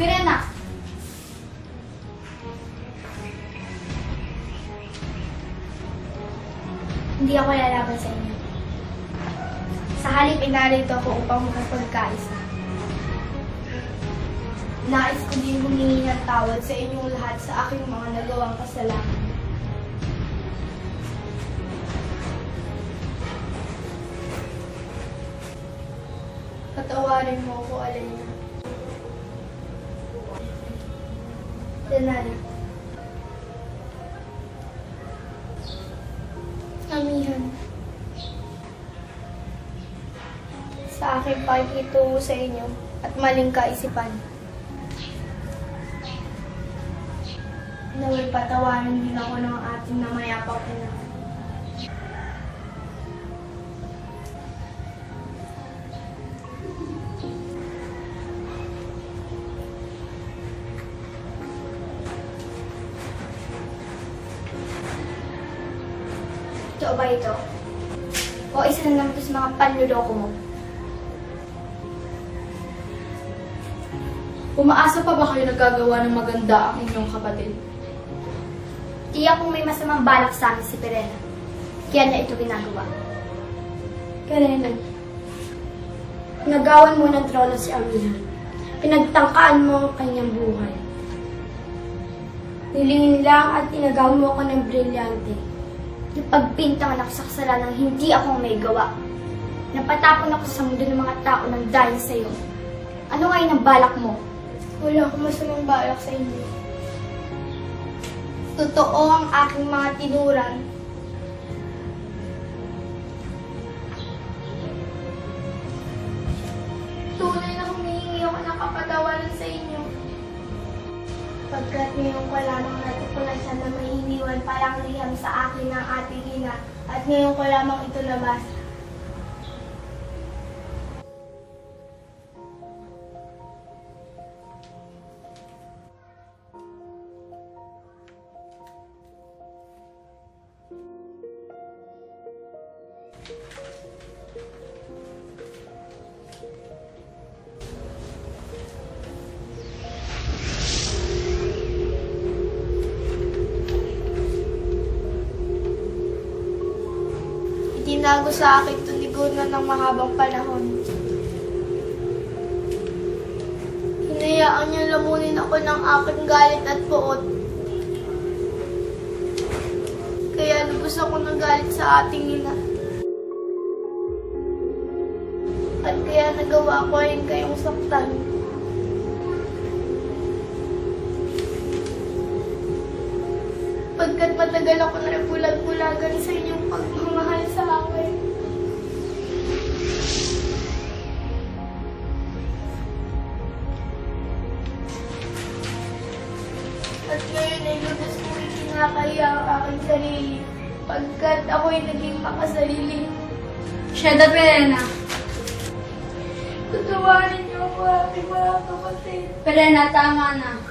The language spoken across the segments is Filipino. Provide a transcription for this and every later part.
Pirena! Hindi ako lalaban sa inyo. Sa halip, inarito ako upang makapagkaisa. Nais ko din humingi ng tawad sa inyong lahat sa aking mga nagawang kasalanan. Patawarin mo ako, Alena. Danaya. Amihan. Sa aking pakikitungo sa inyo at maling kaisipan. Naway patawarin din ako ng ating namayapang ina. Ito ba ito? O isa na naman ito sa mga panluloko mo? Umaasa pa ba kayo nagagawa ng maganda ang inyong kapatid? Tiyak kung may masamang balak sa amin si Perena. Kaya na ito ginagawa. Karena, nagawan mo ng trono si Amihan. Pinagtangkaan mo ang kanyang buhay. Nilingin lang at inagawan mo ako ng brilyante. Napagbintangan ako sa kasalanang hindi ako may gawa. Napatapon ako sa mundo ng mga tao ng dahil sa iyo. Ano ngayon ang balak mo? Wala akong masamang balak sa inyo. Totoo ang aking mga tinuran. Tunay na humihingi ako ng kapatawaran sa inyo. Pagkat ngayon ko lamang natutunan na may iniwan palang liham sa akin ng ating ina at ngayon ko lamang ito nabasa. Itinago sa akin tuliguran ng mahabang panahon. Hinayaan niya lamunin ako ng aking galit at puot. Kaya lubos ako ng galit sa ating ina. At kaya nagawa ko rin kayong saktan. Pagkat matagal ako na bulag-bulagan sa inyong pagmamahal sa akin. At ngayon ay lubos ko ikinakaya ang aking sarili pagkat ako'y naging makasarili. Sheda Perena. Tutawarin niyo ako aking mga kapatid. Perena, tama na.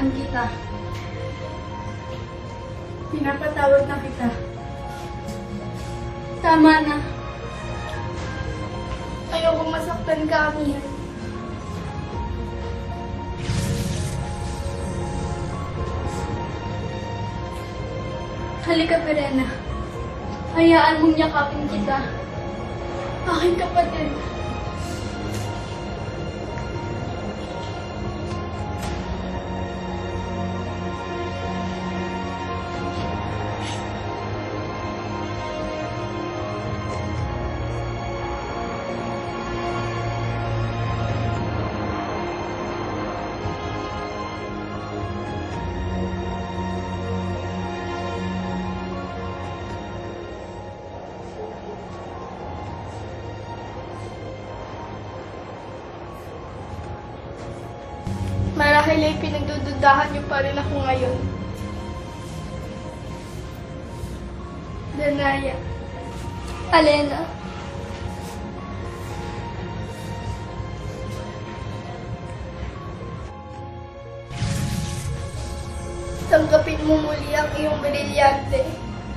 Nauunawaan kita. Pinapatawad na kita. Tama na. Ayoko masaktan ka, Amihan. Halika, Perena. Hayaan mong yakapin kita. Aking kapatid. Marahil ay pinagdududahan niyo pa rin ako ngayon. Danaya. Alena. Tanggapin mo muli ang iyong brilyante.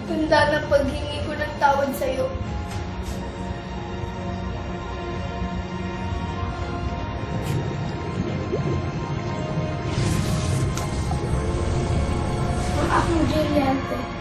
Tanda na paghingi ko ng tawad sa'yo. Ang aking Juliante.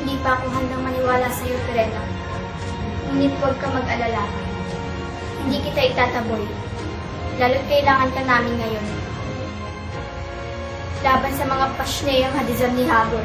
Hindi pa ako handang maniwala sa iyo, Pirela. Ngunit huwag ka mag-alala. Hindi kita itataboy. Lalo't kailangan ka namin ngayon. Laban sa mga pasneyang hadizam ni Hagor.